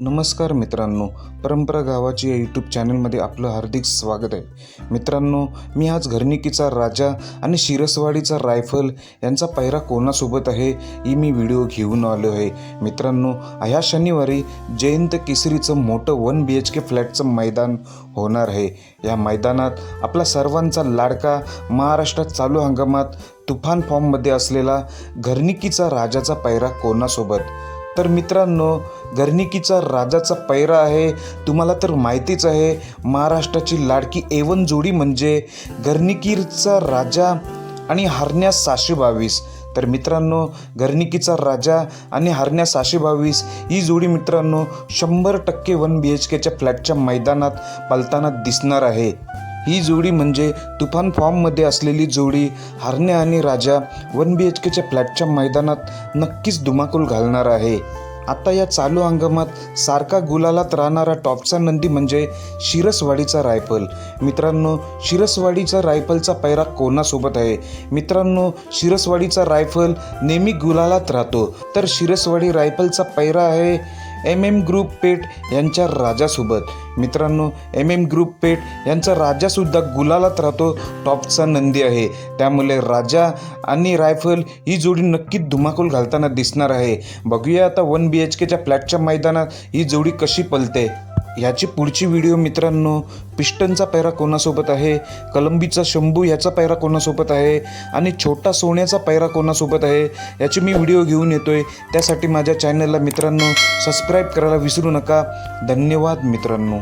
नमस्कार मित्रांनो परंपरा गावाची या यूट्यूब चॅनलमध्ये आपलं हार्दिक स्वागत आहे. मित्रांनो मी आज घरनिकीचा राजा आणि शिरसवाडीचा रायफल यांचा पहिरा कोणासोबत आहे ही मी व्हिडिओ घेऊन आलो आहे. मित्रांनो ह्या शनिवारी जयंत केसरीचं मोठं वन बी एच के फ्लॅटचं मैदान होणार आहे. या मैदानात आपला सर्वांचा लाडका महाराष्ट्रात चालू हंगामात तुफान फॉर्ममध्ये असलेला घरनिकीचा राजाचा पैरा कोणासोबत? तर मित्रांनो घरनिकीचा राजाचा पैरा आहे तुम्हाला तर माहितीच आहे महाराष्ट्राची लाडकी एवन जोडी म्हणजे घरनिकीचा राजा आणि हरण्या सहाशे बावीस. तर मित्रांनो घरनिकीचा राजा आणि हरण्या सहाशे बावीस ही जोडी मित्रांनो शंभर टक्के वन बी एच केच्या फ्लॅटच्या मैदानात पलताना दिसणार आहे. ही जोडी म्हणजे तुफान फॉर्ममध्ये असलेली जोडी हरणे आणि राजा वन बी एच केच्या फ्लॅटच्या मैदानात नक्कीच धुमाकूल घालणार आहे. आता या चालू हंगामात सारखा गुलालात राहणारा टॉपचा नंदी म्हणजे शिरसवाडीचा रायफल. मित्रांनो शिरसवाडीचा रायफलचा पैरा कोणासोबत आहे? मित्रांनो शिरसवाडीचा रायफल नेहमी गुलालात राहतो. तर शिरसवाडी रायफलचा पैरा आहे एम एम ग्रुप पेठ यांच्या राजासोबत. मित्रांनो एम एम ग्रुप पेठ यांचा राजासुद्धा गुलालात राहतो टॉपचा नंदी आहे. त्यामुळे राजा आणि रायफल ही जोडी नक्कीच धुमाकूल घालताना दिसणार आहे. बघूया आता वन बी एच केच्या फ्लॅटच्या मैदानात ही जोडी कशी पलते. याची पुढची व्हिडिओ मित्रांनो पिस्टनचा पैरा कोणासोबत आहे कलंबीचा शंभू ह्याचा पैरा कोणासोबत आहे आणि छोटा सोन्याचा पैरा कोणासोबत आहे याची मी व्हिडिओ घेऊन येतो आहे त्यासाठी माझ्या चॅनलला मित्रांनो सबस्क्राईब करायला विसरू नका. धन्यवाद मित्रांनो.